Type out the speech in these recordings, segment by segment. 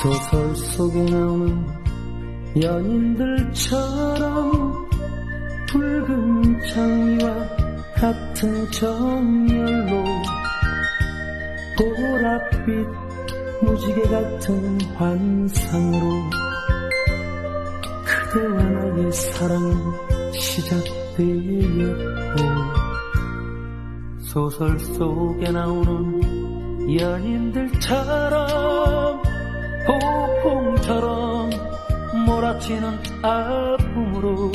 소설 속에 나오는 연인들처럼 붉은 장미와 같은 정열로 보랏빛 무지개 같은 환상으로 그대와 나의 사랑은 시작되었고 소설 속에 나오는 연인들처럼 몰아치는 아픔으로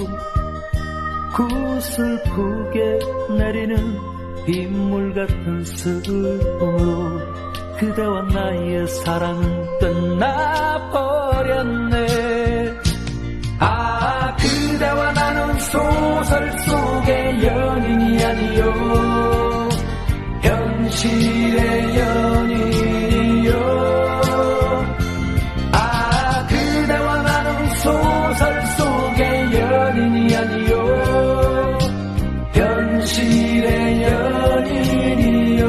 구슬프게 내리는 빗물 같은 슬픔으로 그대와 나의 사랑은 끝나버렸네. 아 그대와 나는 소설 속의 연인이 아니요. 현실의 연 소설 속의 연인이 아니요. 현실의 연인이요.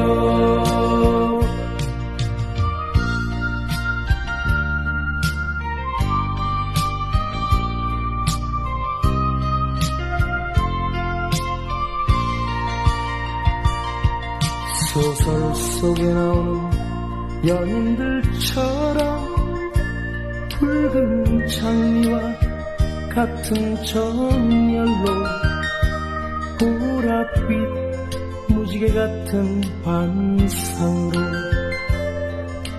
소설 속에 나오는 연인들처럼 붉은 장미와 같은 정열로 보랏빛 무지개 같은 환상으로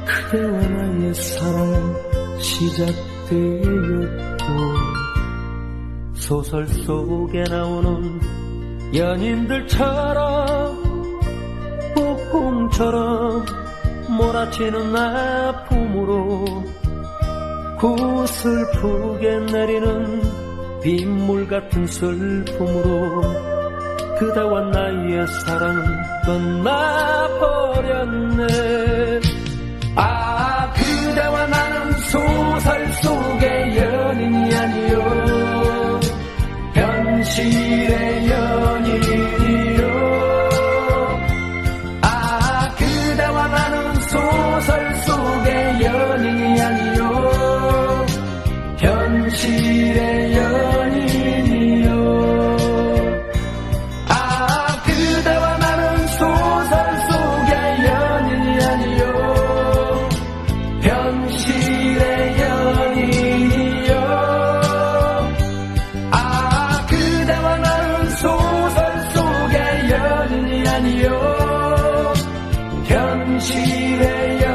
그대와 나의 사랑은 시작되었고 소설 속에 나오는 연인들처럼 폭풍처럼 몰아치는 아픔으로 구슬프게 내리는 빗물 같은 슬픔으로 그대와 나의 사랑은 끝나버렸네. 아 그대와 아니요. 현실의 영